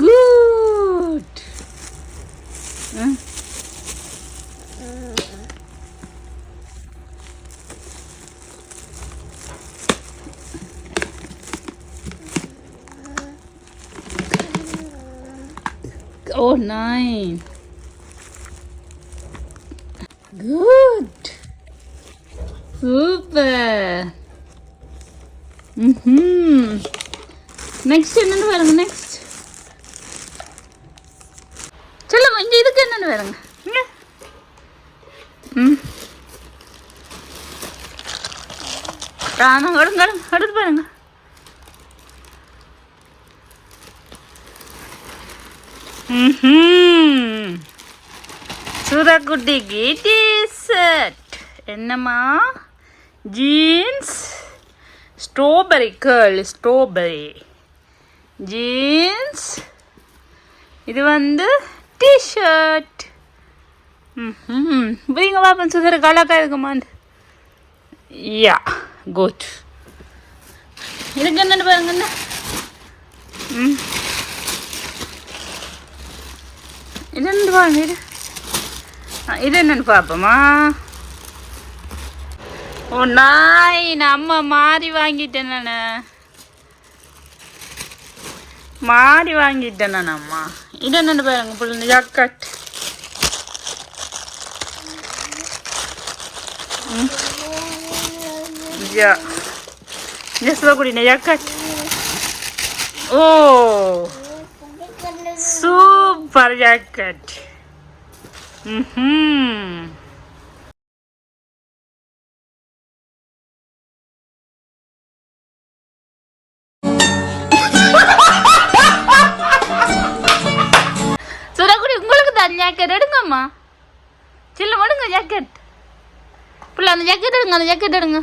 Good Oh, nine. Good. Super. Mm-hmm. Next என்னென்னு பாருங்க next சொல்லுங்க இங்கே இதுக்கு என்னென்னு பாருங்க. இங்க. ம். காணும் எடுங்க எடுங்க எடுத்து பாருங்க. ம் சுரக்குட்டிக்கு செட் என்னம்மா? Jeans strawberry girl strawberry jeans இது வந்து டிஷர்ட் ம் புரியுங்க பாப்பன் சுதர கலக்கா இருக்குமாண்டு யா குட் இதுக்கு என்னன்னு பாருங்க என்ன? ம். இது என்னன்னு பாருங்க இது? இது என்னன்னு பார்ப்போமா ஓ நாய். நான் அம்மா மாறி வாங்கிட்டேன் நான். மாறி வாங்கிட்டேன் நான் அம்மா இது என்னன்னு பாருங்க பிள்ளை ஜாக்கட் யா ஜஸ்வகுடி ஜாக்கட் ஓ சூப்பர் ஜாக்கெட் ம் சுரக்குடி எடுங்கம்மா சில்ல எடுங்க ஜாக்கெட் பிள்ளை அந்த ஜாக்கெட் எடுங்க அந்த ஜாக்கெட் எடுங்க.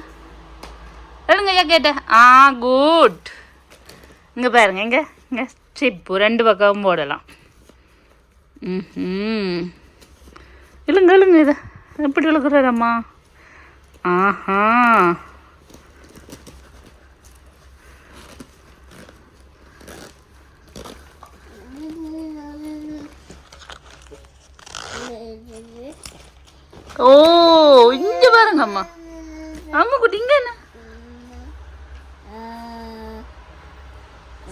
எடுங்க ஜாக்கெட்டை ஆ குட் இங்கே பாருங்க இங்கே இங்கே. ஸ்ட்ரிப்பு ரெண்டு பக்கமும் போடலாம். ம் இல்லைங்க இல்லைங்க இதை. எப்படி இழுக்கிறாரம்மா ஆஹா. ஓ இங்க பாருங்க அம்மா. அம்மா குட்டி இங்க என்ன?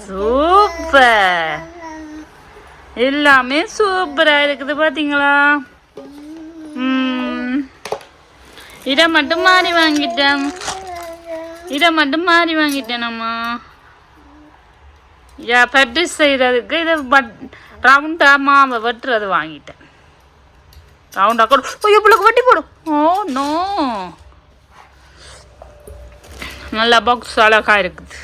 சூப்பர். எல்லாமே சூப்பரா இருக்குது பாத்தீங்களா? இதை மட்டும் மாறி வாங்கிட்டேன். இதை மட்டும் மாறி வாங்கிட்டேனம்மா யா பெப்டிஸ் செய்கிறதுக்கு இதை பட் ரவுண்டாக மாவை வெட்டுறது வாங்கிட்டேன். ரவுண்டாக கூட. ஐயோ பிள்ளைக்கு வட்டி போடும் ஓ நோ. நல்லா பாக்ஸ் அழகாக இருக்குது.